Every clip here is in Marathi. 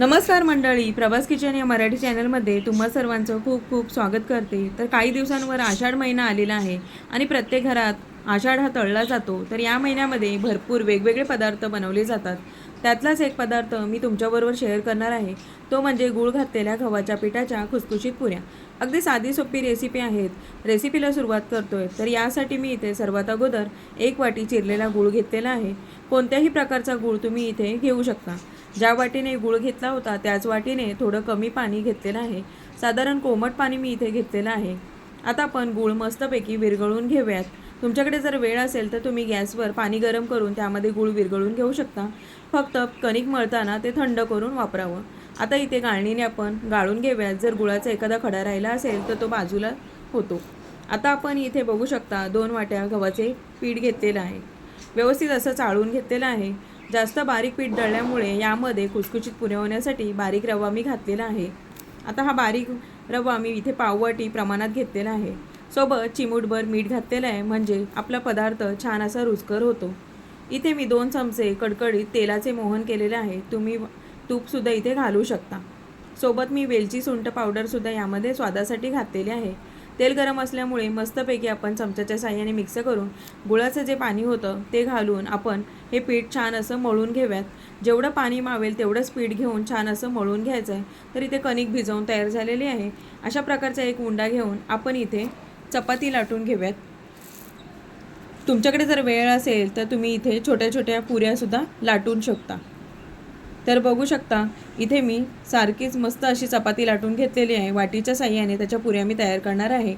नमस्कार मंडळी प्रभास किचन या मराठी चॅनलमध्ये तुम्हा सर्वांचं खूप खूप स्वागत करते. तर काही दिवसांवर आषाढ महिना आलेला आहे आणि प्रत्येक घरात आषाढ हा तळला जातो. तर या महिन्यामध्ये भरपूर वेगवेगळे पदार्थ बनवले जातात. त्यातलाच एक पदार्थ मी तुमच्याबरोबर शेअर करणार आहे. तो म्हणजे गूळ घातलेल्या गव्हाच्या पिठाच्या खुसखुशीत पुऱ्या. अगदी साधी सोपी रेसिपी आहेत. रेसिपीला सुरुवात करतोय. तर यासाठी मी इथे सर्वात अगोदर एक वाटी चिरलेला गूळ घेतलेला आहे. कोणत्याही प्रकारचा गूळ तुम्ही इथे घेऊ शकता. ज्या वाटीने गूळ घेतला होता त्याच वाटीने थोडं कमी पाणी घेतलेलं आहे. साधारण कोमट पाणी मी इथे घेतलेलं आहे. आता आपण गूळ मस्तपैकी विरघळून घेऊयात. तुमच्याकडे जर वेळ असेल तर तुम्ही गॅसवर पाणी गरम करून त्यामध्ये गूळ विरघळून घेऊ शकता. फक्त कणिक मळताना ते थंड करून वापरावं. आता इथे गाळणीने आपण गाळून घेऊयात. जर गुळाचा एखादा खडा राहिला असेल तर तो बाजूला होतो. आता आपण इथे बघू शकता दोन वाट्या गव्हाचे पीठ घेतलेलं आहे. व्यवस्थित असं चाळून घेतलेलं आहे. जास्त बारीक पीठ दळल्यामुळे यामध्ये कुचकुचीत पुरे होण्यासाठी बारीक रवा मी घातलेला आहे. आता हा बारीक रवा मी इथे पाववाटी प्रमाणात घेतलेला आहे. सोबत चिमूटभर मीठ घातलेलं आहे म्हणजे आपला पदार्थ छान असा रुचकर होतो. इथे मी दोन चमचे कडकडीत तेलाचे मोहन केलेले आहे. तुम्ही तूपसुद्धा इथे घालू शकता. सोबत मी वेलची सुंट पावडरसुद्धा यामध्ये स्वादासाठी घातलेली आहे. तेल गरम असल्यामुळे मस्तपैकी आपण चमच्याच्या साह्याने मिक्स करून गुळाचं जे पाणी होतं ते घालून आपण हे पीठ छान असं मळून घेऊयात. जेवढं पाणी मावेल तेवढंच पीठ घेऊन छान असं मळून घ्यायचं आहे तर इथे कणिक भिजवून तयार झालेली आहे. अशा प्रकारचा एक उंडा घेऊन आपण इथे चपाती लाटून घेऊयात. तुमच्याकडे जर वेळ असेल तर तुम्ही इथे छोट्या छोट्या पुऱ्यासुद्धा लाटून शकता. तर बघू शकता इथे मी सारखीच मस्त अशी चपाती लाटून घेतलेली आहे वाटीच्या साह्याने त्याच्या पुऱ्या मी तयार करणार आहे.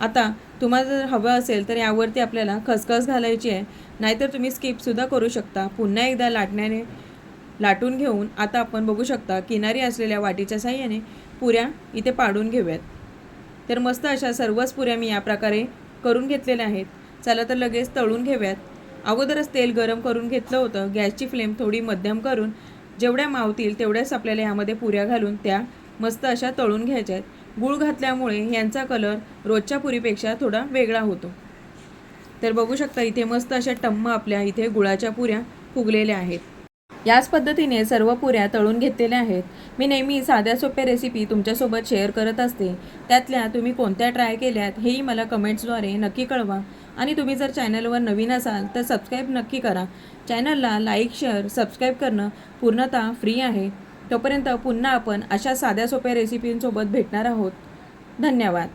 आता तुम्हाला जर हवं असेल तर यावरती आपल्याला खसखस घालायची आहे नाहीतर तुम्ही स्किपसुद्धा करू शकता. पुन्हा एकदा लाटण्याने लाटून घेऊन आता आपण बघू शकता किनारी असलेल्या वाटीच्या साह्याने पुऱ्या इथे पाडून घेऊयात. तर मस्त अशा सर्वच पुऱ्या मी या प्रकारे करून घेतलेल्या आहेत. चला तर लगेच तळून घेऊयात. अगोदरच तेल गरम करून घेतलं होतं. गॅसची फ्लेम थोडी मध्यम करून जेवढ्या मावतील तेवढ्याच आपल्याला यामध्ये पुऱ्या घालून त्या मस्त अशा तळून घ्यायच्या आहेत. गूळ घातल्यामुळे यांचा कलर रोजच्या पुरीपेक्षा थोडा वेगळा होतो. तर बघू शकता इथे मस्त अशा टम्म आपल्या इथे गुळाच्या पुऱ्या फुगलेल्या आहेत. याच पद्धतीने सर्व पुऱ्या तळून घेतलेल्या आहेत. मी नेहमी साध्या सोप्या रेसिपी तुमच्यासोबत शेअर करत असते. त्यातल्या तुम्ही कोणत्या ट्राय केल्यात हेही मला कमेंट्सद्वारे नक्की कळवा. आणि तुम्ही जर चॅनलवर नवीन असाल तर सबस्क्राईब नक्की करा. चॅनलला लाईक शेअर सबस्क्राईब करणं पूर्णतः फ्री आहे. तोपर्यंत पुन्हा आपण अशा साध्या सोप्या रेसिपींसोबत भेटणार आहोत. धन्यवाद.